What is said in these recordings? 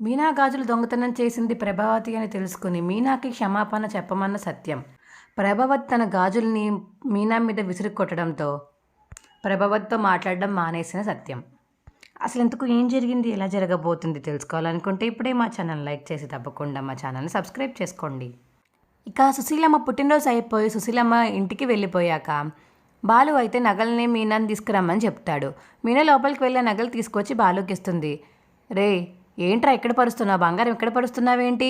మీనా గాజులు దొంగతనం చేసింది ప్రభావతి అని తెలుసుకుని మీనాకి క్షమాపణ చెప్పమన్న సత్యం. ప్రభావతి తన గాజుల్ని మీనా మీద విసిరి కొట్టడంతో ప్రభావతితో మాట్లాడడం మానేసిన సత్యం. అసలు ఇంతకు ఏం జరిగింది? ఎలా జరగబోతుంది? తెలుసుకోవాలనుకుంటే ఇప్పుడే మా ఛానల్ లైక్ చేసి తప్పకుండా మా ఛానల్ని సబ్స్క్రైబ్ చేసుకోండి. ఇక సుశీలమ్మ పుట్టినరోజు అయిపోయి సుశీలమ్మ ఇంటికి వెళ్ళిపోయాక బాలు అయితే నగల్ని మీనాని తీసుకురమ్మని చెప్తాడు. మీనా లోపలికి వెళ్ళే నగలు తీసుకొచ్చి బాలుకి ఇస్తుంది రే ఏంట్రా ఎక్కడ పరుస్తున్నావు? బంగారం ఎక్కడ పరుస్తున్నావేంటి?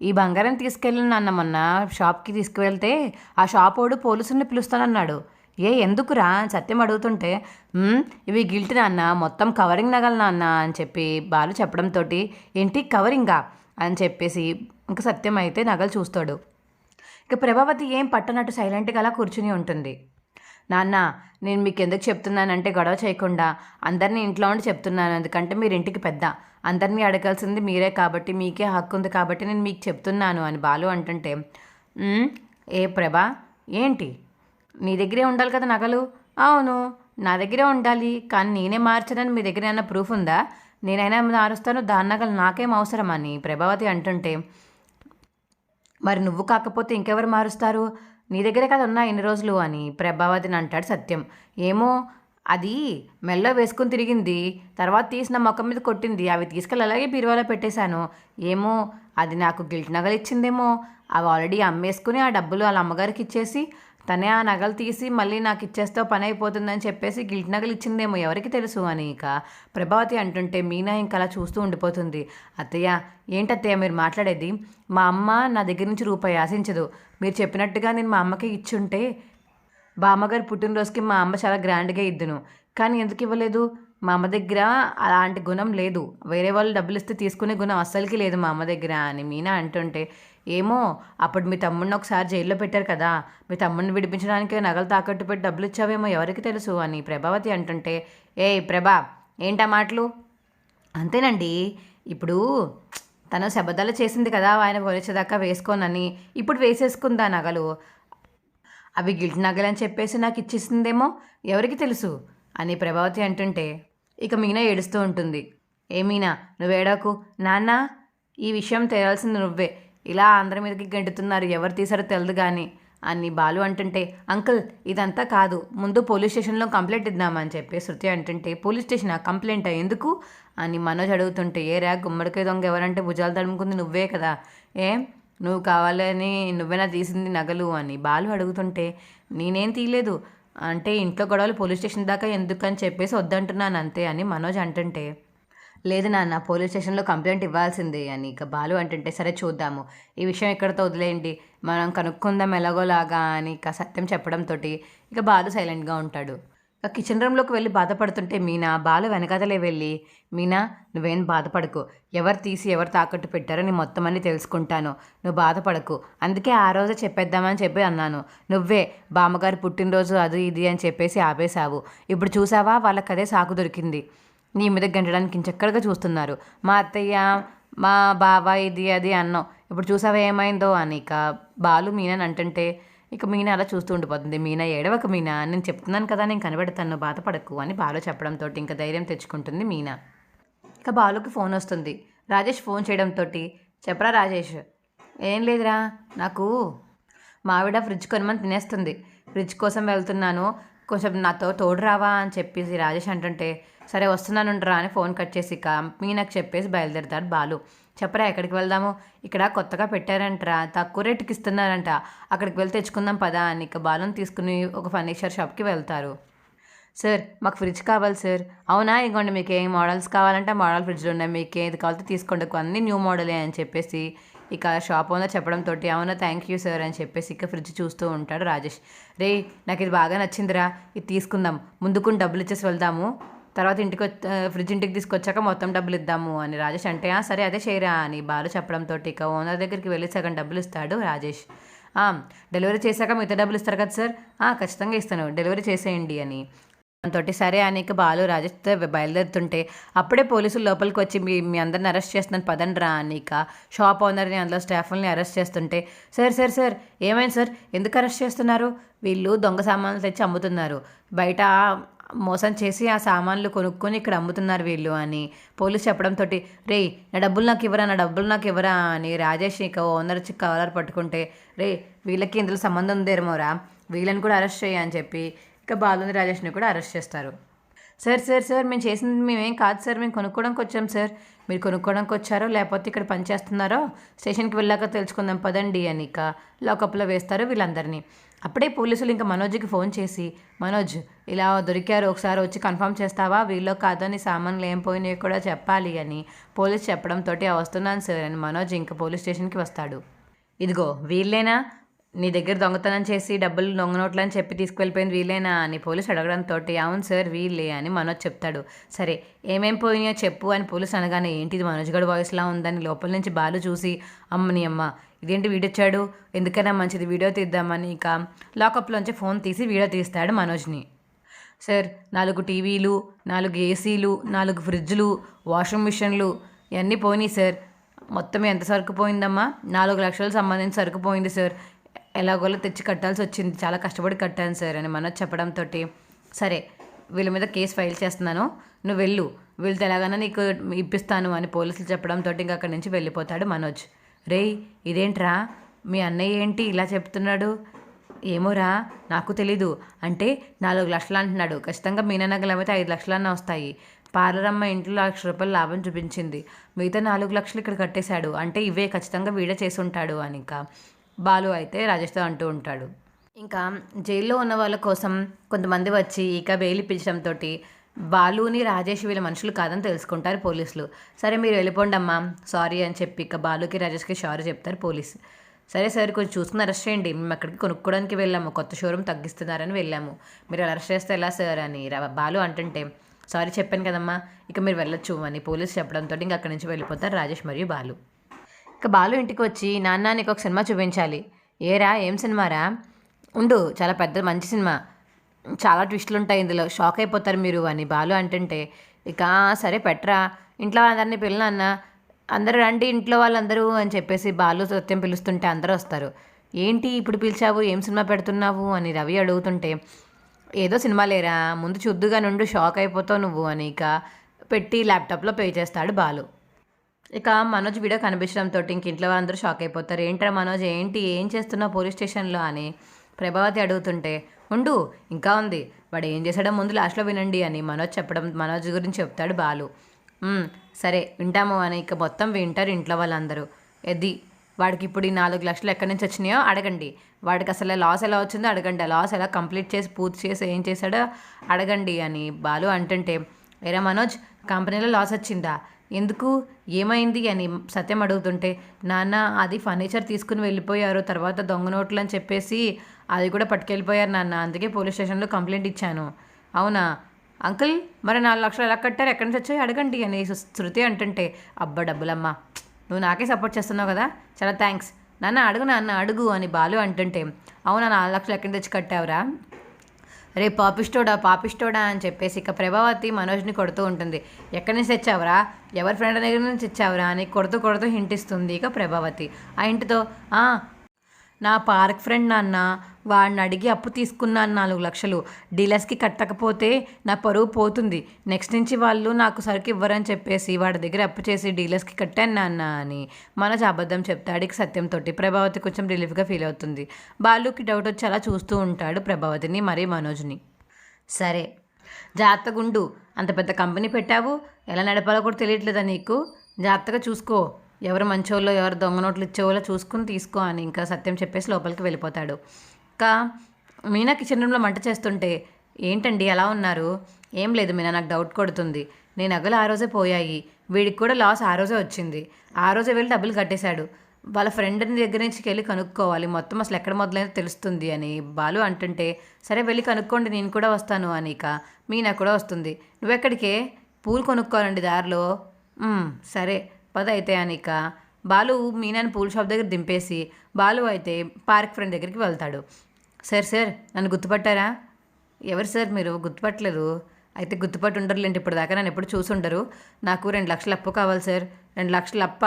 ఈ బంగారం తీసుకెళ్ళిన నాన్న మొన్న షాప్కి తీసుకువెళ్తే ఆ షాప్ వాడు పోలీసుల్ని పిలుస్తానన్నాడు. ఏ ఎందుకురా? సత్యం అడుగుతుంటే ఇవి గిల్ట్ నాన్న మొత్తం కవరింగ్ నగలు నాన్న అని చెప్పి బాలు చెప్పడంతో ఏంటి కవరింగా? అని చెప్పేసి ఇంకా సత్యం అయితే నగలు చూస్తాడు. ఇక ప్రభావతి ఏం పట్టనట్టు సైలెంట్గా అలా కూర్చుని ఉంటుంది. నాన్న నేను మీకు ఎందుకు చెప్తున్నానంటే గొడవ చేయకుండా అందరినీ ఇంట్లో ఉండి చెప్తున్నాను. ఎందుకంటే మీరు ఇంటికి పెద్ద. అందరినీ అడగాల్సింది మీరే కాబట్టి మీకే హక్కు ఉంది కాబట్టి నేను మీకు చెప్తున్నాను అని బాలు అంటుంటే ఏ ప్రభా ఏంటి? నీ దగ్గరే ఉండాలి కదా నగలు? అవును నా దగ్గరే ఉండాలి. కానీ నేనే మార్చానని మీ దగ్గర ఏమైనా ప్రూఫ్ ఉందా? నేనైనా మారుస్తాను దాని నగలు నాకేం అవసరం అని ప్రభావతి అంటుంటే మరి నువ్వు కాకపోతే ఇంకెవరు మారుస్తారు? నీ దగ్గరే కదా ఉన్నా ఇన్ని రోజులు అని ప్రభావతిని అంటాడు సత్యం. ఏమో అది మెల్లో వేసుకుని తిరిగింది తర్వాత తీసిన మొక్క మీద కొట్టింది అవి తీసుకెళ్ళి అలాగే బీరువాలో పెట్టేశాను. ఏమో అది నాకు గిల్ట్ నగలు ఇచ్చిందేమో అవి ఆల్రెడీ అమ్మేసుకుని ఆ డబ్బులు వాళ్ళ అమ్మగారికి ఇచ్చేసి తనే ఆ నగలు తీసి మళ్ళీ నాకు ఇచ్చేస్తే పని అయిపోతుందని చెప్పేసి గిల్ట్ నగలు ఇచ్చిందేమో ఎవరికి తెలుసు అని ఇక. ప్రభావతి అంటుంటే మీనా ఇంకా అలా చూస్తూ ఉండిపోతుంది. అత్తయ్య ఏంటత్తయ్య మీరు మాట్లాడేది? మా అమ్మ నా దగ్గర నుంచి రూపాయి ఆశించదు. మీరు చెప్పినట్టుగా నేను మా అమ్మకి ఇచ్చుంటే బామ్మగారి పుట్టినరోజుకి మా అమ్మ చాలా గ్రాండ్గా ఇద్దును. కానీ ఎందుకు ఇవ్వలేదు? మా అమ్మ దగ్గర అలాంటి గుణం లేదు. వేరే వాళ్ళు డబ్బులు ఇస్తే తీసుకునే గుణం అస్సలకి లేదు మా అమ్మ దగ్గర అని మీనా అంటుంటే ఏమో అప్పుడు మీ తమ్ముడిని ఒకసారి జైల్లో పెట్టారు కదా. మీ తమ్ముడిని విడిపించడానికి నగలు తాకట్టు పెట్టి డబ్బులు ఇచ్చావేమో ఎవరికి తెలుసు అని ప్రభావతి అంటుంటే ఏయ్ ప్రభా ఏంటా మాటలు? అంతేనండి ఇప్పుడు తను శబదాలు చేసింది కదా ఆయన వచ్చేదాకా వేసుకోనని ఇప్పుడు వేసేసుకుందా నగలు? అవి గిల్ట్ అని చెప్పేసి నాకు ఇచ్చేసిందేమో ఎవరికి తెలుసు అని ప్రభావతి అంటుంటే ఇక మీనా ఏడుస్తూ ఉంటుంది. ఏ మీనా నువ్వేడాకు? నాన్న ఈ విషయం తేలాల్సింది నువ్వే. ఇలా అందరి మీదకి గెంటుతున్నారు ఎవరు తీసారో తెలియదు కానీ అని బాలు అంటుంటే అంకుల్ ఇదంతా కాదు. ముందు పోలీస్ స్టేషన్లో కంప్లైంట్ ఇద్దామని చెప్పి శృతి అంటుంటే పోలీస్ స్టేషన్? కంప్లైంట్? ఎందుకు? అని మనోజ్ అడుగుతుంటే ఏ రా గుమ్మడికాయ దొంగ ఎవరంటే భుజాలు తడుముకుంది నువ్వే కదా. ఏ? నువ్వు కావాలని నువ్వేనా తీసింది నగలు? అని బాలు అడుగుతుంటే నేనేం తీయలేదు. అంటే ఇంట్లో గొడవలు పోలీస్ స్టేషన్ దాకా ఎందుకని చెప్పేసి వద్దంటున్నాను అంతే అని మనోజ్ అంటుంటే లేదు నాన్న పోలీస్ స్టేషన్లో కంప్లైంట్ ఇవ్వాల్సిందే అని. ఇక బాలు అంటుంటే సరే చూద్దాము. ఈ విషయం ఎక్కడితో వదిలేయండి? మనం కనుక్కుందాం ఎలాగోలాగా అని ఇక సత్యం చెప్పడంతో ఇక బాలు సైలెంట్గా ఉంటాడు. ఇక కిచెన్ రూమ్లోకి వెళ్ళి బాధపడుతుంటే మీనా బాలు వెనకాతలే వెళ్ళి. మీనా నువ్వేం బాధపడకు. ఎవరు తీసి ఎవరు తాకట్టు పెట్టారో నేను మొత్తం అన్ని తెలుసుకుంటాను. నువ్వు బాధపడకు. అందుకే ఆ రోజే చెప్పేద్దామని చెప్పి అన్నాను. నువ్వే బామ్మగారి పుట్టినరోజు అది ఇది అని చెప్పేసి ఆపేశావు. ఇప్పుడు చూసావా? వాళ్ళకి అదే సాకు దొరికింది. నీ మీద గంటడానికి ఇంచక్కడగా చూస్తున్నారు. మా అత్తయ్య మా బావ ఇది అది అన్నాం ఇప్పుడు చూసావా ఏమైందో? అని ఇక బాలు మీనని అంటుంటే ఇక మీనా అలా చూస్తూ ఉండిపోతుంది. మీనా ఏడవక మీనా నేను చెప్తున్నాను కదా నేను కనబెడతాను బాధపడకు అని బాలు చెప్పడంతో ఇంకా ధైర్యం తెచ్చుకుంటుంది మీనా. ఇక బాలుకి ఫోన్ వస్తుంది. రాజేష్ ఫోన్ చేయడంతో చెప్పరా రాజేష్ ఏం లేదురా నాకు మావిడ ఫ్రిడ్జ్ కొనమని తినేస్తుంది. ఫ్రిడ్జ్ కోసం వెళ్తున్నాను. కొంచెం నాతో తోడు రావా? అని చెప్పేసి రాజేష్ అంటుంటే సరే వస్తున్నాను రా అని ఫోన్ కట్ చేసి ఇక మీనాకు చెప్పేసి బయలుదేరుతాడు బాలు. చెప్పరా ఎక్కడికి వెళ్దాము? ఇక్కడ కొత్తగా పెట్టారంటరా. తక్కువ రేటుకి ఇస్తున్నారంట. అక్కడికి వెళ్ళి తెచ్చుకుందాం పదా అని ఇక బాలుని తీసుకుని ఒక ఫర్నిచర్ షాప్కి వెళ్తారు. సార్ మాకు ఫ్రిడ్జ్ కావాలి సార్. అవునా? ఇగోండి మీకు ఏ మోడల్స్ కావాలంటే మోడల్ ఫ్రిడ్జ్లు ఉన్నాయి. మీకు ఏది కావాలంటే తీసుకోండి. అన్నీ న్యూ మోడలే అని చెప్పేసి ఇక షాప్ ఓనర్ చెప్పడంతో అవునా థ్యాంక్ యూ సార్ అని చెప్పేసి ఇక ఫ్రిడ్జ్ చూస్తూ ఉంటాడు రాజేష్. రే నాకు ఇది బాగా నచ్చిందిరా. ఇది తీసుకుందాం. ముందుకుని డబ్బులు ఇచ్చేసి వెళ్దాము. తర్వాత ఇంటికి ఫ్రిడ్జ్ ఇంటికి తీసుకొచ్చాక మొత్తం డబ్బులు ఇద్దాము అని రాజేష్ అంటే సరే అదే చేయరా అని బాలు చెప్పడంతో ఇక ఓనర్ దగ్గరికి వెళ్ళి సగం డబ్బులు ఇస్తాడు రాజేష్. డెలివరీ చేశాక మిగతా డబ్బులు ఇస్తారు కదా సార్? ఖచ్చితంగా ఇస్తాను డెలివరీ చేసేయండి అని. తోటి సరే అని బాలు రాజేష్ బయలుదేరుతుంటే అప్పుడే పోలీసులు లోపలికి వచ్చి మీ మీ అందరిని అరెస్ట్ చేస్తున్నాను పదండి రా అని ఇక షాప్ ఓనర్ని అందులో స్టాఫ్ని అరెస్ట్ చేస్తుంటే సార్ సార్ సార్ ఏమైంది సార్? ఎందుకు అరెస్ట్ చేస్తున్నారు? వీళ్ళు దొంగ సామాన్లు తెచ్చి అమ్ముతున్నారు. బయట మోసం చేసి ఆ సామాన్లు కొనుక్కొని ఇక్కడ అమ్ముతున్నారు వీళ్ళు అని పోలీసు చెప్పడంతో రే నా డబ్బులు నాకు ఇవ్వరా నా డబ్బులు నాకు ఇవ్వరా అని రాజేష్ ఇక ఓనర్ వచ్చి కవలర్ పట్టుకుంటే రే వీళ్ళకి ఇందులో సంబంధం ఉందేమోరా వీళ్ళని కూడా అరెస్ట్ చేయ అని చెప్పి ఇక బాలుని రాజేష్ని కూడా అరెస్ట్ చేస్తారు. సార్ సార్ సార్ మేము చేసింది మేమేం కాదు సార్ మేము కొనుక్కోవడానికి వచ్చాం సార్. మీరు కొనుక్కోవడానికి వచ్చారో లేకపోతే ఇక్కడ పని చేస్తున్నారో స్టేషన్కి వెళ్ళాక తెలుసుకుందాం పదండి అని ఇక లోకప్లో వేస్తారు వీళ్ళందరినీ. అప్పుడే పోలీసులు ఇంకా మనోజ్కి ఫోన్ చేసి మనోజ్ ఇలా దొరికారు ఒకసారి వచ్చి కన్ఫర్మ్ చేస్తావా? వీళ్ళు కాదని సామాన్లు ఏం పోయినాయి కూడా చెప్పాలి అని పోలీస్ చెప్పడంతో వస్తున్నాను సార్ అని మనోజ్ ఇంకా పోలీస్ స్టేషన్కి వస్తాడు. ఇదిగో వీళ్ళేనా? నీ దగ్గర దొంగతనం చేసి డబ్బులు దొంగ నోట్లు అని చెప్పి తీసుకువెళ్ళిపోయింది వీళ్ళేనా? అని పోలీసు అడగడంతో అవును సార్ వీళ్ళే అని మనోజ్ చెప్తాడు. సరే ఏమేం పోయినాయో చెప్పు అని పోలీసు అనగానే ఏంటిది మనోజ్ గడు వాయిస్లా ఉందని లోపల నుంచి బాలు చూసి అమ్మని అమ్మ ఇదేంటి వీడొచ్చాడు ఎందుకైనా మంచిది వీడియో తీద్దామని ఇక లాకప్లోంచి ఫోన్ తీసి వీడియో తీస్తాడు మనోజ్ని. సార్ నాలుగు టీవీలు నాలుగు ఏసీలు నాలుగు ఫ్రిడ్జ్లు వాషింగ్ మిషన్లు ఇవన్నీ పోయినాయి సార్. మొత్తం ఎంత సరుకు పోయిందమ్మా? నాలుగు లక్షలకు సంబంధించి సరుకు పోయింది సార్. ఎలాగోలా తెచ్చి కట్టాల్సి వచ్చింది. చాలా కష్టపడి కట్టాను సార్ అని మనోజ్ చెప్పడంతో సరే వీళ్ళ మీద కేసు ఫైల్ చేస్తున్నాను. నువ్వు వెళ్ళు. వీళ్ళతో ఎలాగైనా నీకు ఇప్పిస్తాను అని పోలీసులు చెప్పడంతో ఇంకా అక్కడి నుంచి వెళ్ళిపోతాడు మనోజ్. రేయ్ ఇదేంట్రా? మీ అన్నయ్య ఏంటి ఇలా చెప్తున్నాడు? ఏమోరా నాకు తెలీదు. అంటే నాలుగు లక్షలు అంటున్నాడు. ఖచ్చితంగా మీననగలు అయితే ఐదు లక్షలన్నా వస్తాయి. పార్లరమ్మ ఇంట్లో లక్ష రూపాయలు లాభం చూపించింది. మిగతా నాలుగు లక్షలు ఇక్కడ కట్టేశాడు. అంటే ఇవే ఖచ్చితంగా వీడే చేసి ఉంటాడు అని ఇంకా. బాలు అయితే రాజేష్తో అంటూ ఉంటాడు. ఇంకా జైల్లో ఉన్న వాళ్ళ కోసం కొంతమంది వచ్చి ఇక బెయిల్ ఇప్పించడంతో బాలుని రాజేష్ వీళ్ళ మనుషులు కాదని తెలుసుకుంటారు పోలీసులు. సరే మీరు వెళ్ళిపోండి అమ్మా. సారీ అని చెప్పి ఇక బాలుకి రాజేష్కి సారీ చెప్తారు పోలీసు. సరే సరే కొంచెం చూసుకుని అరెస్ట్ చేయండి. మేము అక్కడికి కొనుక్కోవడానికి వెళ్ళాము. కొత్త షోరూమ్ తగ్గిస్తున్నారని వెళ్ళాము. మీరు అరెస్ట్ చేస్తే ఎలా సార్ అని బాలు అంటుంటే సారీ చెప్పాను కదమ్మా. ఇక మీరు వెళ్ళొచ్చు అని పోలీసు చెప్పడంతో ఇంకా అక్కడి నుంచి వెళ్ళిపోతారు రాజేష్ మరియు బాలు. ఇక బాలు ఇంటికి వచ్చి నాన్న నీకు ఒక సినిమా చూపించాలి. ఏరా ఏం సినిమారా? ఉండు చాలా పెద్ద మంచి సినిమా. చాలా ట్విస్టులు ఉంటాయి ఇందులో. షాక్ అయిపోతారు మీరు అని బాలు అంటుంటే ఇక సరే పెట్టరా. ఇంట్లో వాళ్ళందరినీ పిల్లలు అందరూ రండి ఇంట్లో వాళ్ళందరూ అని చెప్పేసి బాలు సత్యం పిలుస్తుంటే అందరూ వస్తారు. ఏంటి ఇప్పుడు పిలిచావు? ఏం సినిమా పెడుతున్నావు? అని రవి అడుగుతుంటే ఏదో సినిమా లేరా? ముందు చూద్దుగా నుండి షాక్ అయిపోతావు నువ్వు అని ఇక పెట్టి ల్యాప్టాప్లో పే చేస్తాడు బాలు. ఇక మనోజ్ వీడియో కనిపించడంతో ఇంక ఇంట్లో వాళ్ళందరూ షాక్ అయిపోతారు. ఏంట్రా మనోజ్ ఏంటి ఏం చేస్తున్నావు పోలీస్ స్టేషన్లో? అని ప్రభావతి అడుగుతుంటే ఉండు ఇంకా ఉంది. వాడు ఏం చేశాడో ముందు లాస్ట్లో వినండి అని మనోజ్ చెప్పడం మనోజ్ గురించి చెప్తాడు బాలు. సరే వింటాము అని ఇక మొత్తం వింటారు ఇంట్లో వాళ్ళందరూ. ఎది వాడికి ఇప్పుడు ఈ నాలుగు లక్షలు ఎక్కడి నుంచి వచ్చినాయో అడగండి. వాడికి అసలు లాస్ ఎలా వచ్చిందో అడగండి. ఆ లాస్ ఎలా కంప్లీట్ చేసి పూర్తి చేసి ఏం చేశాడో అడగండి అని బాలు అంటుంటే ఏరా మనోజ్ కంపెనీలో లాస్ వచ్చిందా? ఎందుకు? ఏమైంది అని సత్యం అడుగుతుంటే నాన్న అది ఫర్నిచర్ తీసుకుని వెళ్ళిపోయారు తర్వాత దొంగ నోట్లు అని చెప్పేసి అది కూడా పట్టుకెళ్ళిపోయారు నాన్న అందుకే పోలీస్ స్టేషన్లో కంప్లైంట్ ఇచ్చాను. అవునా? అంకుల్ మరి నాలుగు లక్షలు ఎలా కట్టారు? ఎక్కడి నుంచి వచ్చాయి? అడగండి అని శృతి అంటుంటే అబ్బా డబ్బులమ్మా నువ్వు నాకే సపోర్ట్ చేస్తున్నావు కదా? చాలా థ్యాంక్స్. నాన్న అడుగు నాన్న అడుగు అని బాలు అంటుంటే అవునా నాలుగు లక్షలు ఎక్కడి నుంచి తెచ్చి కట్టావురా? రే పాపిస్టోడా పాపిస్టోడా అని చెప్పేసి ఇక ప్రభావతి మనోజ్ని కొడుతూ ఉంటుంది. ఎక్కడి నుంచి తెచ్చావురా? ఎవరి ఫ్రెండ్ దగ్గర నుంచి తెచ్చావురా? అని కొడుతూ కొడుతూ హింటిస్తుంది ఇక ప్రభావతి. ఆ ఇంటితో నా పార్క్ ఫ్రెండ్ నాన్న వాడిని అడిగి అప్పు తీసుకున్నాను నాలుగు లక్షలు. డీలర్స్కి కట్టకపోతే నా పరువు పోతుంది. నెక్స్ట్ నుంచి వాళ్ళు నాకు సరుకు ఇవ్వరని చెప్పేసి వాడి దగ్గర అప్పు చేసి డీలర్స్కి కట్టాను నాన్న అని మనోజ్ అబద్ధం చెప్తాడు ఇక తోటి ప్రభావతి కొంచెం రిలీఫ్గా ఫీల్ అవుతుంది. బాలుకి డౌట్ వచ్చి అలా చూస్తూ ఉంటాడు ప్రభావతిని మరి మనోజ్ని. సరే జాగ్రత్తగా ఉండు. అంత పెద్ద కంపెనీ పెట్టావు. ఎలా నడపాలో కూడా తెలియట్లేదా నీకు? జాగ్రత్తగా చూసుకో. ఎవరు మంచోళ్ళో ఎవరు దొంగ నోట్లు ఇచ్చేవాళ్ళో చూసుకుని తీసుకో అని ఇంకా సత్యం చెప్పేసి లోపలికి వెళ్ళిపోతాడు. ఇంకా మీనా కిచెన్ రూమ్లో మంట చేస్తుంటే ఏంటండి ఎలా ఉన్నారు? ఏం లేదు మీనా నాకు డౌట్ కొడుతుంది. నేను నగలు ఆ రోజే పోయాయి. వీడికి కూడా లాస్ ఆ రోజే వచ్చింది. ఆ రోజే వెళ్ళి డబ్బులు కట్టేశాడు. వాళ్ళ ఫ్రెండ్ దగ్గర నుంచి వెళ్ళి కనుక్కోవాలి. మొత్తం అసలు ఎక్కడ మొదలైందో తెలుస్తుంది అని బాలు అంటుంటే సరే వెళ్ళి కనుక్కోండి నేను కూడా వస్తాను అని ఇక మీనా కూడా వస్తుంది. నువ్వెక్కడికే? పూలు కొనుక్కోవాలండి దారిలో. సరే. పద అయితే అని ఇక బాలు మీనాని పూల షాప్ దగ్గర దింపేసి బాలు అయితే పార్క్ ఫ్రెండ్ దగ్గరికి వెళ్తాడు. సార్ సార్ నన్ను గుర్తుపట్టారా? ఎవరు సార్ మీరు? గుర్తుపట్టలేదు. అయితే గుర్తుపట్టి ఉండరులేంటి ఇప్పుడు దాకా నన్ను ఎప్పుడు చూసి ఉండరు నాకు రెండు లక్షల అప్పు కావాలి సార్. రెండు లక్షల అప్ప.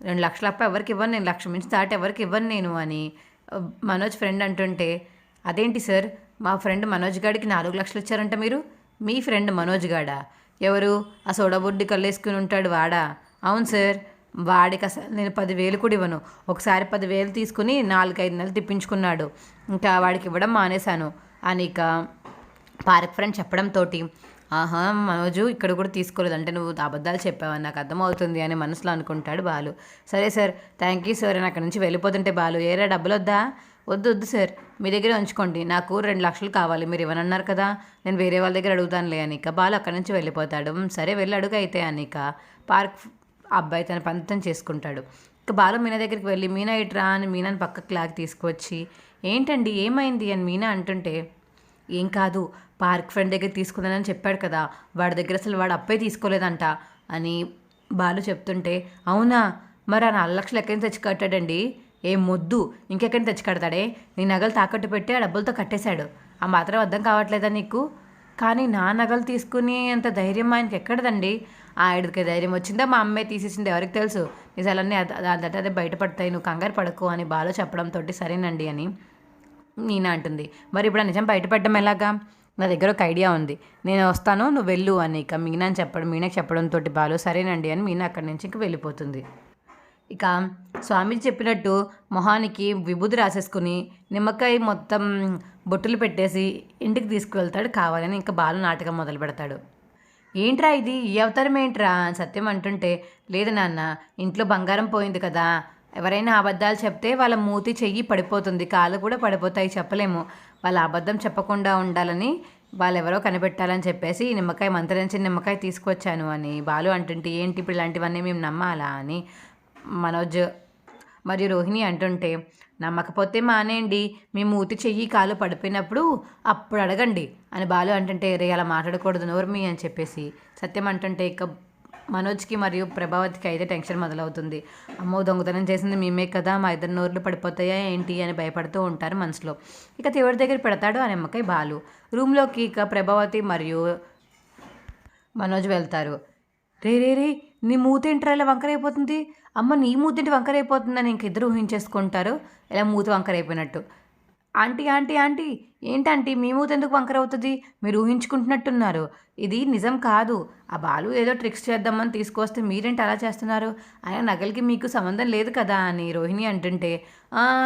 రెండు లక్షల అప్ప ఎవరికి ఇవ్వను నేను? లక్ష మించి దాటి ఎవరికి ఇవ్వను నేను? అని మనోజ్ ఫ్రెండ్ అంటుంటే అదేంటి సార్? మా ఫ్రెండ్ మనోజ్ గాడికి నాలుగు లక్షలు ఇచ్చారంట మీరు? మీ ఫ్రెండ్ మనోజ్ గాడా? ఎవరు? ఆ సోడబుడ్డి కల్లేసుకుని ఉంటాడు వాడా? అవును సార్. వాడికి అసలు నేను పదివేలు కూడా ఇవ్వను. ఒకసారి పదివేలు తీసుకుని నాలుగైదు నెలలు తిప్పించుకున్నాడు. ఇంకా వాడికి ఇవ్వడం మానేశాను. అని ఇక పార్క్ ఫ్రెండ్ చెప్పడంతో ఆహా మనోజు ఇక్కడ కూడా తీసుకోలేదు. అంటే నువ్వు అబద్ధాలు చెప్పావని నాకు అర్థమవుతుంది అని మనసులో అనుకుంటాడు బాలు. సరే సార్ థ్యాంక్ యూ సార్ అని అక్కడి నుంచి వెళ్ళిపోతుంటే బాలు ఏరా డబ్బులు వద్దా? వద్దు వద్దు సార్. మీ దగ్గర ఉంచుకోండి. నాకు రెండు లక్షలు కావాలి. మీరు ఇవ్వనన్నారు కదా. నేను వేరే వాళ్ళ దగ్గర అడుగుతానులే అనిక బాలు అక్కడి నుంచి వెళ్ళిపోతాడు. సరే వెళ్ళి అడుగు అయితే అనిక పార్క్ అబ్బాయి తన పంతం చేసుకుంటాడు. ఇక బాలు మీనా దగ్గరికి వెళ్ళి మీనా ఇట్రా అని మీనాని పక్కకి లాగి తీసుకువచ్చి ఏంటండి ఏమైంది? అని మీనా అంటుంటే ఏం కాదు పార్క్ ఫ్రెండ్ దగ్గర తీసుకున్నానని చెప్పాడు కదా వాడి దగ్గర అసలు వాడు అప్పే తీసుకోలేదంట అని బాలు చెప్తుంటే అవునా? మరి ఆ నాలుగు లక్షలు ఎక్కడి నుంచి తెచ్చి కట్టాడండి? ఏం మొద్దు ఇంకెక్కడిని తెచ్చి కడతాడే? నీ నగలు తాకట్టు పెట్టి ఆ డబ్బులతో కట్టేశాడు. ఆ మాత్రం అర్థం కావట్లేదా నీకు? కానీ నా నగలు తీసుకుని అంత ధైర్యం ఆయనకి ఎక్కడదండి? ఆవిడకి ధైర్యం వచ్చిందా? మా అమ్మాయి తీసేసింది. ఎవరికి తెలుసు? నిజాలన్నీ అదే అదే బయటపడతాయి. నువ్వు కంగారు పడకు అని బాలు చెప్పడంతో సరేనండి అని నీనా అంటుంది. మరి ఇప్పుడు ఆ నిజం బయటపడడం ఎలాగా? నా దగ్గర ఒక ఐడియా ఉంది. నేను వస్తాను నువ్వు వెళ్ళు అని ఇక మీనా అని చెప్పడం మీనాకి చెప్పడంతో బాలు సరేనండి అని మీనా అక్కడి నుంచి ఇంక వెళ్ళిపోతుంది. ఇక స్వామీజీ చెప్పినట్టు మొహానికి విభూతి రాసేసుకుని నిమ్మకాయ మొత్తం బొట్టులు పెట్టేసి ఇంటికి తీసుకువెళ్తాడు కావాలని ఇంకా బాలు నాటకం మొదలు పెడతాడు ఏంట్రా ఇది? ఈ అవతారం ఏంట్రా? అని సత్యం అంటుంటే లేదు నాన్న ఇంట్లో బంగారం పోయింది కదా. ఎవరైనా అబద్ధాలు చెప్తే వాళ్ళ మూతి చెయ్యి పడిపోతుంది కాలు కూడా పడిపోతాయి చెప్పలేము. వాళ్ళ అబద్ధం చెప్పకుండా ఉండాలని వాళ్ళెవరో కనిపెట్టాలని చెప్పేసి ఈ నిమ్మకాయ మంత్రించి నిమ్మకాయ తీసుకొచ్చాను అని బాలు అంటుంటే ఏంటి ఇప్పుడు ఇలాంటివన్నీ మేము నమ్మాలా అని మనోజ్ మరియు రోహిణి అంటుంటే నమ్మకపోతే మానేయండి. మీ మూతి చెయ్యి కాలు పడిపోయినప్పుడు అప్పుడు అడగండి. అని బాలు అంటుంటే రే అలా మాట్లాడకూడదు నోర్మి అని చెప్పేసి సత్యం అంటుంటే ఇక మనోజ్కి మరియు ప్రభావతికి అయితే టెన్షన్ మొదలవుతుంది. అమ్మో దొంగతనం చేసింది మేమే కదా మా ఇద్దరు నోర్లు పడిపోతాయా ఏంటి అని భయపడుతూ ఉంటారు మనసులో. ఇక దేవుడి దగ్గర పెడతాడు ఆ నిమ్మకాయ బాలు. రూమ్లోకి ఇక ప్రభావతి మరియు మనోజ్ వెళ్తారు. రే రే రే నీ మూతేంట్రా ఇలా వంకరైపోతుంది? అమ్మ నీ మూతింటి వంకరైపోతుందని ఇంక ఇద్దరు ఊహించేసుకుంటారు. ఇలా మూతి వంకరైపోయినట్టు. ఆంటీ ఆంటీ ఆంటీ ఏంటంటీ మీ మూత ఎందుకు వంకర అవుతుంది మీరు ఊహించుకుంటున్నట్టున్నారు. ఇది నిజం కాదు. ఆ బాలు ఏదో ట్రిక్స్ చేద్దామని తీసుకొస్తే మీరేంటి అలా చేస్తున్నారు? ఆయన నగలకి మీకు సంబంధం లేదు కదా అని రోహిణి అంటుంటే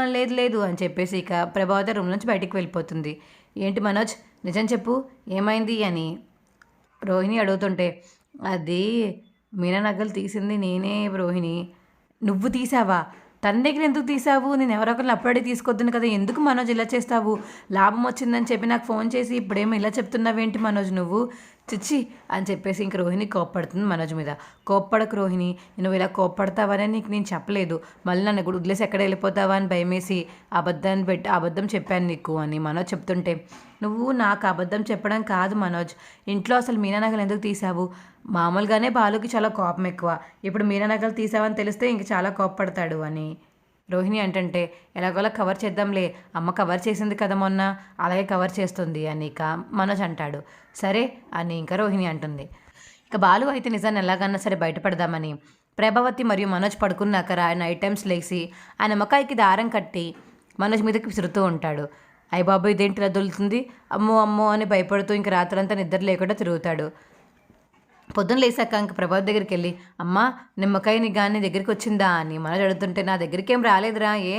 లేదు లేదు అని చెప్పేసి ఇక ప్రభావత రూమ్ నుంచి బయటికి వెళ్ళిపోతుంది. ఏంటి మనోజ్ నిజం చెప్పు ఏమైంది? అని రోహిణి అడుగుతుంటే అది మీనా నగలు తీసింది నేనే రోహిణి. నువ్వు తీసావా? తన దగ్గర ఎందుకు తీసావు? నేను ఎవరొకరిని అప్పుడే తీసుకొద్దును కదా ఎందుకు మనోజ్ ఇలా చేస్తావు? లాభం వచ్చిందని చెప్పి నాకు ఫోన్ చేసి ఇప్పుడేమో ఇలా చెప్తున్నావేంటి మనోజ్ నువ్వు? చిచ్చి అని చెప్పేసి ఇంక రోహిణి కోప్పడుతుంది మనోజ్ మీద. కోప్పడకు రోహిణి నువ్వు ఇలా కోప్పడతావని నీకు నేను చెప్పలేదు. మళ్ళీ నన్ను కూడా వదిలేసి ఎక్కడ వెళ్ళిపోతావా? అని భయమేసి అబద్ధాన్ని పెట్టి అబద్ధం చెప్పాను నీకు అని మనోజ్ చెప్తుంటే. నువ్వు నాకు అబద్ధం చెప్పడం కాదు మనోజ్. ఇంట్లో అసలు మీనానగలు ఎందుకు తీసావు మామూలుగానే బాలుకి చాలా కోపం ఎక్కువ. ఇప్పుడు మీనానగలు తీసావని తెలిస్తే ఇంక చాలా కోప్పడతాడు అని. రోహిణి అంటే ఎలాగోలా కవర్ చేద్దాంలే అమ్మ కవర్ చేసింది కదా మొన్న అలాగే కవర్ చేస్తుంది అని ఇక మనోజ్ అంటాడు. సరే అని ఇంకా రోహిణి అంటుంది. ఇక బాలు అయితే నిజాన్ని ఎలాగన్నా సరే బయటపడదామని ప్రభావతి మరియు మనోజ్ పడుకున్నాక ఆయన నైట్ టైమ్స్ లేచి ఆయన అమ్మకాయికి దారం కట్టి మనోజ్ మీదకి విసురుతూ ఉంటాడు. అయ్య బాబు ఇదేంటి ఇలా దొలుతుంది అమ్మో అమ్మో అని భయపడుతూ ఇంక రాత్రంతా నిద్ర లేకుండా తిరుగుతాడు. పొద్దున్న లేసాక ఇంక ప్రభాత్ దగ్గరికి వెళ్ళి అమ్మా నిమ్మకాయ నీ కానీ దగ్గరికి వచ్చిందా? అని మనోజ్ అడుగుతుంటే నా దగ్గరికి ఏం రాలేదురా ఏ?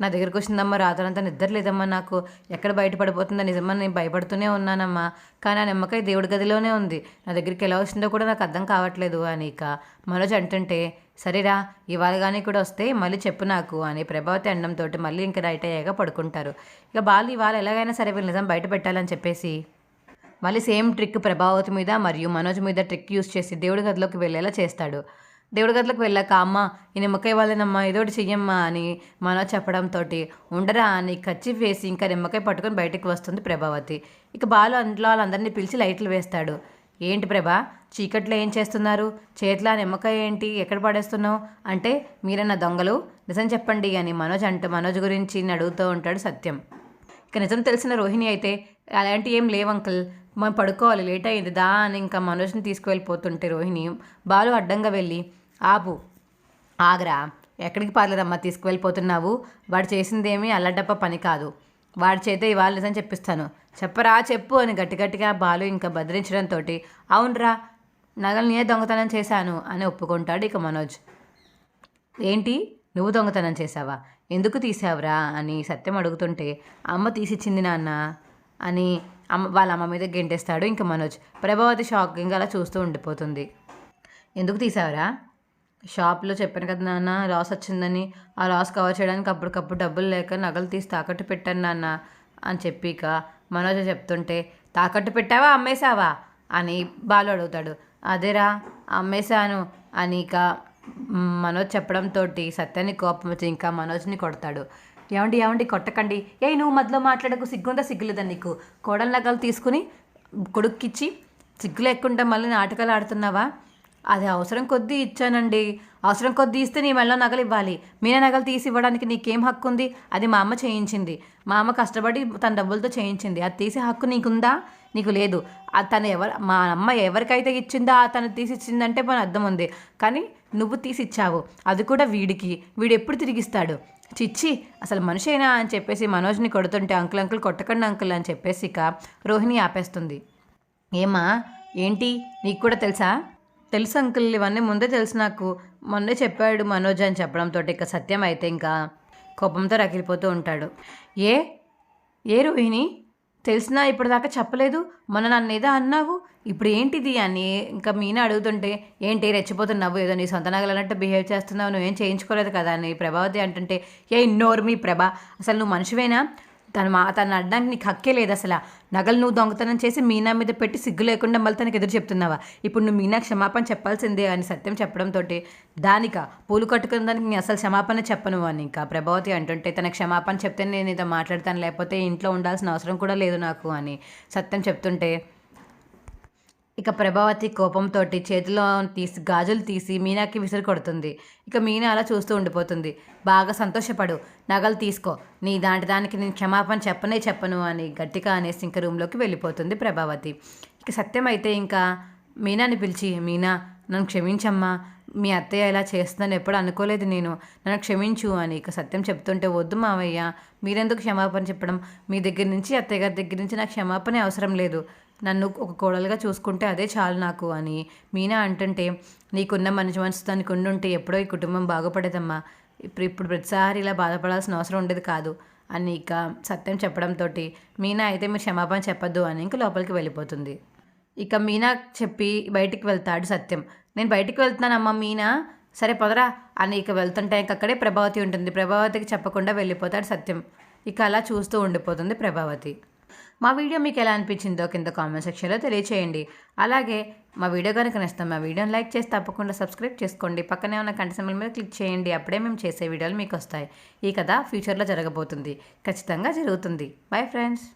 నా దగ్గరికి వచ్చిందమ్మా రాత్రంతా నిద్ర లేదమ్మా నాకు. ఎక్కడ బయటపడిపోతుందో నిజమా నేను భయపడుతూనే ఉన్నానమ్మా. కానీ ఆ నిమ్మకాయ దేవుడి గదిలోనే ఉంది. నా దగ్గరికి ఎలా వచ్చిందో కూడా నాకు అర్థం కావట్లేదు అని ఇక మనోజ్ అంటుంటే సరేరా ఇవాళ కానీ కూడా వస్తే మళ్ళీ చెప్పు నాకు అని ప్రభావతి అండంతో మళ్ళీ ఇంకా నైట్ అయ్యాక పడుకుంటారు. ఇక బాలు ఇవాళ ఎలాగైనా సరే వీళ్ళు నిజం బయట పెట్టాలని చెప్పేసి మళ్ళీ సేమ్ ట్రిక్ ప్రభావతి మీద మరియు మనోజ్ మీద ట్రిక్ యూస్ చేసి దేవుడి గదిలోకి వెళ్ళేలా చేస్తాడు. దేవుడి గదిలోకి వెళ్ళాక అమ్మ ఈ నిమ్మకాయ వాళ్ళనమ్మా ఏదోటి చెయ్యమ్మా అని మనోజ్ చెప్పడంతో ఉండరా అని కచ్చి వేసి ఇంకా నిమ్మకాయ పట్టుకొని బయటికి వస్తుంది ప్రభావతి. ఇక బాలు అంట్లో వాళ్ళందరినీ పిలిచి లైట్లు వేస్తాడు. ఏంటి ప్రభా చీకట్లో ఏం చేస్తున్నారు? చేతిలో నిమ్మకాయ ఏంటి? ఎక్కడ పడేస్తున్నావు? అంటే మీరన్న దొంగలు? నిజం చెప్పండి అని మనోజ్ అంటూ మనోజ్ గురించి అడుగుతూ ఉంటాడు సత్యం. ఇక నిజం తెలిసిన రోహిణి అయితే అలాంటి ఏం లేవు అంకుల్. మనం పడుకోవాలి లేట్ అయింది దా అని ఇంకా మనోజ్ని తీసుకువెళ్ళిపోతుంటే రోహిణి బాలు అడ్డంగా వెళ్ళి ఆపు ఆగరా ఎక్కడికి పర్లేదమ్మా తీసుకువెళ్ళిపోతున్నావు వాడు చేసిందేమీ అల్లడప్ప పని కాదు వాడి చేతే ఇవాళ నిజం చెప్పిస్తాను చెప్పరా చెప్పు అని గట్టి గట్టిగా బాలు ఇంకా బెదిరించడంతో అవునరా నగలు నేనే దొంగతనం చేశాను? అని ఒప్పుకుంటాడు ఇక మనోజ్. ఏంటి? నువ్వు దొంగతనం చేసావా ఎందుకు తీసావురా అని సత్యం అడుగుతుంటే అమ్మ తీసిచ్చింది నాన్న అని అమ్మ వాళ్ళ అమ్మ మీద గెంటేస్తాడు. ఇంకా మనోజ్ ప్రభావతి షాకింగ్ అలా చూస్తూ ఉండిపోతుంది. ఎందుకు తీసావరా? షాప్లో చెప్పాను కదా నాన్న లాస్ వచ్చిందని. ఆ లాస్ కవర్ చేయడానికి అప్పటికప్పుడు డబ్బులు లేక నగలు తీసి తాకట్టు పెట్టాను నాన్న అని చెప్పిక మనోజ్ చెప్తుంటే తాకట్టు పెట్టావా? అమ్మేశావా? అని బాలు అడుగుతాడు. అదేరా అమ్మేశాను అని ఇక మనోజ్ చెప్పడంతో సత్యాన్ని కోపం వచ్చి ఇంకా మనోజ్ని కొడతాడు. ఏమండి ఏమండి కొట్టకండి. ఏ నువ్వు మధ్యలో మాట్లాడకు సిగ్గుందా? సిగ్గులేదా నీకు? కోడల నగలు తీసుకుని కొడుక్కిచ్చి సిగ్గు లేకుండా మళ్ళీ నాటకాలు ఆడుతున్నావా? అది అవసరం కొద్దీ ఇచ్చానండి. అవసరం కొద్దీ ఇస్తే నీ మెళ్ళ నగలు ఇవ్వాలి. మీన నగలు తీసి ఇవ్వడానికి నీకేం హక్కు ఉంది? అది మా అమ్మ చేయించింది. మా అమ్మ కష్టపడి తన డబ్బులతో చేయించింది. అది తీసే హక్కు నీకుందా? నీకు లేదు. అది తను ఎవరు మా అమ్మ ఎవరికైతే ఇచ్చిందో ఆ తను తీసి ఇచ్చిందంటే మన అర్థం ఉంది. కానీ నువ్వు తీసి ఇచ్చావు అది కూడా వీడికి. వీడు ఎప్పుడు తిరిగిస్తాడు? చిచ్చి అసలు మనిషేనా అని చెప్పేసి మనోజ్ని కొడుతుంటే అంకుల్ అంకుల్ కొట్టకండి అంకుల్ అని చెప్పేసి ఇక రోహిణి ఆపేస్తుంది. ఏమా? ఏంటి? నీకు కూడా తెలుసా? తెలుసు అంకుల్ ఇవన్నీ ముందే తెలుసు నాకు. మొన్నే చెప్పాడు మనోజ్ అని చెప్పడంతో ఇక సత్యం అయితే ఇంకా కోపంతో రగిలిపోతూ ఉంటాడు. ఏ? ఏ రోహిణి? తెలిసినా ఇప్పటిదాకా చెప్పలేదు. మొన్న నన్ను ఏదో అన్నావు. ఇప్పుడు ఏంటిది అని ఇంకా మీనా అడుగుతుంటే ఏంటి రెచ్చిపోతున్నావు? ఏదో నీ సొంత నగలు అన్నట్టు బిహేవ్ చేస్తున్నావు. నువ్వేం చేయించుకోలేదు కదా అని ప్రభావతి అంటుంటే ఏ ఇన్నోర్ మీ ప్రభ అసలు నువ్వు మనిషివేనా? తను మా తను అడ్డానికి నీకు హక్కే లేదు అసలు. నగలు నువ్వు దొంగతనం చేసి మీనా మీద పెట్టి సిగ్గు లేకుండా మళ్ళీ తనకి ఎదురు చెప్తున్నావా? ఇప్పుడు నువ్వు మీనా క్షమాపణ చెప్పాల్సిందే అని సత్యం చెప్పడంతో దానిక పూలు కట్టుకున్న దానికి నేను అసలు క్షమాపణ చెప్పను అని. ఇంకా ప్రభావతి అంటుంటే తన క్షమాపణ చెప్తే నేను ఇదో మాట్లాడతాను లేకపోతే ఇంట్లో ఉండాల్సిన అవసరం కూడా లేదు నాకు అని సత్యం చెప్తుంటే ఇక ప్రభావతి కోపంతో చేతిలో తీసి గాజులు తీసి మీనాకి విసిరి కొడుతుంది ఇక మీనా అలా చూస్తూ ఉండిపోతుంది. బాగా సంతోషపడు. నగలు తీసుకో. నీ దాంటి దానికి నేను క్షమాపణ చెప్పనే చెప్పను అని గట్టిగా అనేసి ఇంకా రూమ్లోకి వెళ్ళిపోతుంది ప్రభావతి. ఇక సత్యం అయితే ఇంకా మీనాని పిలిచి మీనా నన్ను క్షమించమ్మా. మీ అత్తయ్య ఇలా చేస్తుందని ఎప్పుడు అనుకోలేదు నేను. నన్ను క్షమించు అని ఇక సత్యం చెప్తుంటే వద్దు మావయ్య. మీరెందుకు క్షమాపణ చెప్పడం? మీ దగ్గర నుంచి అత్తయ్య గారి దగ్గర నుంచి నాకు క్షమాపణ అవసరం లేదు. నన్ను ఒక కోడలుగా చూసుకుంటే అదే చాలు నాకు అని మీనా అంటుంటే నీకున్న మంచి మనసు దానికి ఉండుంటే ఎప్పుడో ఈ కుటుంబం బాగుపడేదమ్మా. ఇప్పుడు ఇప్పుడు ప్రతిసారి ఇలా బాధపడాల్సిన అవసరం ఉండేది కాదు అని ఇక సత్యం చెప్పడంతో మీనా అయితే మీరు క్షమాపణ చెప్పొద్దు అని ఇంక లోపలికి వెళ్ళిపోతుంది. ఇక మీనా చెప్పి బయటికి వెళ్తాడు సత్యం. నేను బయటికి వెళ్తున్నానమ్మా మీనా. సరే పొదరా అని ఇక వెళ్తుంటే ఇంక అక్కడే ప్రభావతి ఉంటుంది. ప్రభావతికి చెప్పకుండా వెళ్ళిపోతాడు సత్యం. ఇక అలా చూస్తూ ఉండిపోతుంది ప్రభావతి. మా వీడియో మీకు ఎలా అనిపించిందో కింద కామెంట్ సెక్షన్లో తెలియచేయండి. అలాగే మా వీడియో కనుక నచ్చితే మా వీడియోని లైక్ చేసి తప్పకుండా సబ్స్క్రైబ్ చేసుకోండి. పక్కనే ఉన్న కంటి సమయం మీద క్లిక్ చేయండి. అప్పుడే మేము చేసే వీడియోలు మీకు వస్తాయి. ఈ కథ ఫ్యూచర్లో జరగబోతుంది. ఖచ్చితంగా జరుగుతుంది. Bye friends